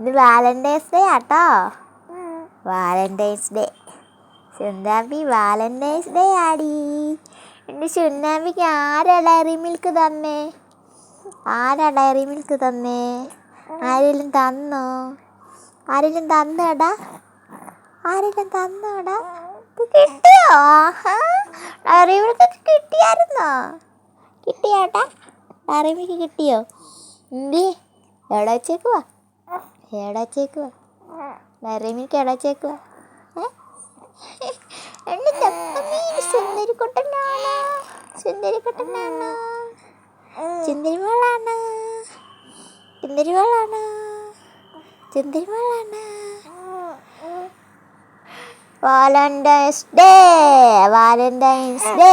ഇത് Valentine's day ആട്ടോ. Valentine's day സുന്ദാമ്പി വാലന്റൈൻസ് ഡേ ആടി. എന്റെ സുന്നാമ്പിക്ക് ആരാ ഡയറി മിൽക്ക് തന്നേ? ആരാ ഡയറി മിൽക്ക് തന്നേ? ആരെങ്കിലും തന്നോ? ആരെങ്കിലും തന്നടാ? ആരെങ്കിലും തന്നോടാ? കിട്ടിയോ? ആഹാ. ഡയറി മിൽക്ക് കിട്ടിയായിരുന്നോ? കിട്ടിയാട്ടാ. ഡയറി മിൽക്ക് കിട്ടിയോ? എന്തി എവിടെ വെച്ചേക്കുവാ? മിൽക്ക് എവിടെ വെച്ചേക്കുവാ എന്റെ തപ്പമേ സുന്ദരിക്കുട്ടനാണ്. Valentine's day Valentine's day